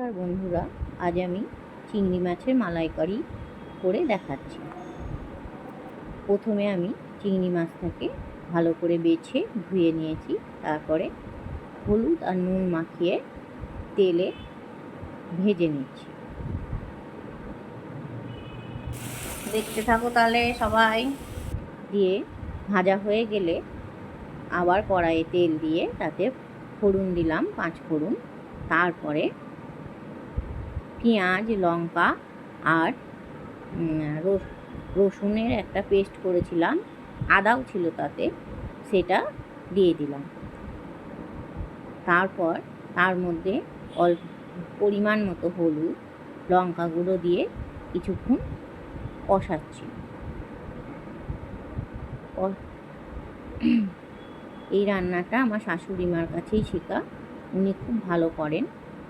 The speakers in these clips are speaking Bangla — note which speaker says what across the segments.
Speaker 1: নমস্কার বন্ধুরা, আজ আমি চিংড়ি মাছের মালাইকারি করে দেখাচ্ছি। প্রথমে আমি চিংড়ি মাছটাকে ভালো করে বেছে ধুয়ে নিয়েছি, তারপরে হলুদ আর নুন মাখিয়ে তেলে ভেজে নিচ্ছি। দেখতে থাকো তাহলে সবাই। দিয়ে ভাজা হয়ে গেলে আবার কড়াইয়ে তেল দিয়ে তাতে ফোড়ন দিলাম, পাঁচ ফোড়ন। তারপরে পেঁয়াজ, লঙ্কা আর রস- রসুনের একটা পেস্ট করেছিলাম। আদাও ছিল তাতে। সেটা দিয়ে দিলাম। তারপর তার মধ্যে অল্প পরিমাণ মতো হলুদ, লঙ্কা গুঁড়ো দিয়ে কিছুক্ষণ কষাচ্ছি। এই রান্নাটা আমার শাশুড়ি মার কাছেই শেখা। উনি খুব ভালো করেন।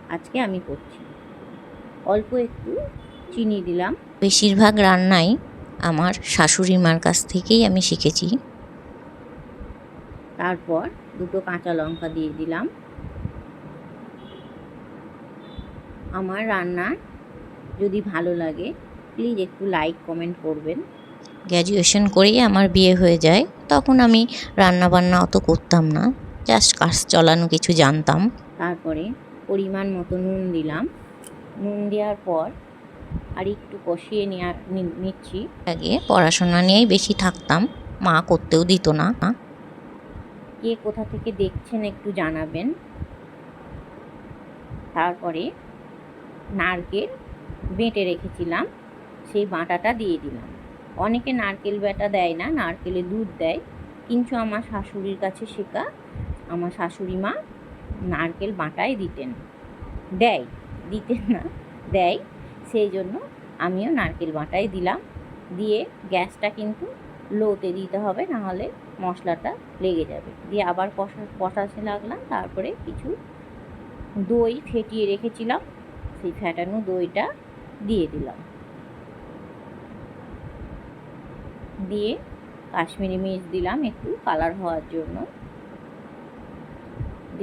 Speaker 1: আজকে আমি করছি। অল্প একটু চিনি দিলাম।
Speaker 2: বেশিরভাগ রান্নাই আমার শাশুড়ি মার কাছ থেকেই আমি শিখেছি।
Speaker 1: তারপর দুটো কাঁচা লঙ্কা দিয়ে দিলাম। আমার রান্না যদি ভালো লাগে প্লিজ একটু লাইক কমেন্ট করবেন।
Speaker 2: গ্র্যাজুয়েশন করেই আমার বিয়ে হয়ে যায় তখন আমি রান্না বান্না অত করতাম না জাস্ট কাজ চলানো কিছু জানতাম।
Speaker 1: তারপরে পরিমাণ মতো নুন দিলাম। নুন দেওয়ার পর আর একটু কষিয়ে নেওয়া নিচ্ছি।
Speaker 2: আগে পড়াশোনা নিয়েই বেশি থাকতাম। মা করতেও দিত না।
Speaker 1: কে কোথা থেকে দেখছেন একটু জানাবেন। তারপরে নারকেল বেঁটে রেখেছিলাম সেই বাটাটা দিয়ে দিলাম। অনেকে নারকেল বেটা দেয় না নারকেলে দুধ দেয়। কিন্তু আমার শাশুড়ির কাছে শেখা আমার শাশুড়ি মা নারকেল বাটাই দিতেন। দেয়। দিতেন না দেয়, সেই জন্য আমিও নারকেল বাটাই দিলাম। দিয়ে গ্যাসটা কিন্তু লোতে দিতে হবে, নাহলে মশলাটা লেগে যাবে। দিয়ে আবার কষা কষাতে লাগলাম, তারপরে কিছু দই ফেটিয়ে রেখেছিলাম, সেই ফ্যাটানো দইটা দিয়ে দিলাম। দিয়ে কাশ্মীরি মির্চ দিলাম একটু কালার হওয়ার জন্য।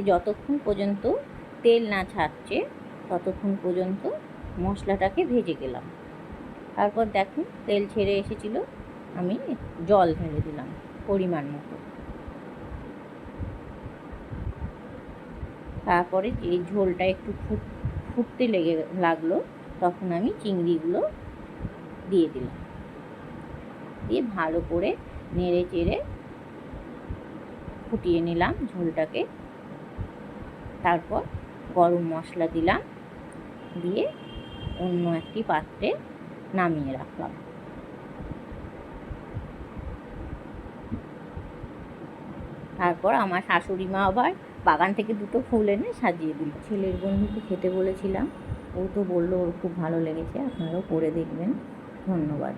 Speaker 1: যতক্ষণ পর্যন্ত তেল না ছাড়ছে ততক্ষণ পর্যন্ত মশলাটাকে ভেজে গেলাম। তারপর দেখুন তেল ছেড়ে এসেছিল, আমি জল ঢেলে দিলাম পরিমাণ মতো। তারপরে যে ঝোলটা একটু ফুট, ফুটতে লেগে লাগল, তখন আমি চিংড়িগুলো দিয়ে দিলাম। দিয়ে ভালো করে নেড়ে চেড়ে ফুটিয়ে নিলাম ঝোলটাকে। তারপর গরম মশলা দিলাম। দিয়ে অন্য একটি পাত্রে নামিয়ে রাখলাম। তারপর আমার শাশুড়ি মা আবার বাগান থেকে দুটো ফুল এনে সাজিয়ে দিল। ছেলের বন্ধুকে খেতে বলেছিলাম। ও তো বলল, ওর খুব ভালো লেগেছে, আপনারাও করে দেখবেন। ধন্যবাদ।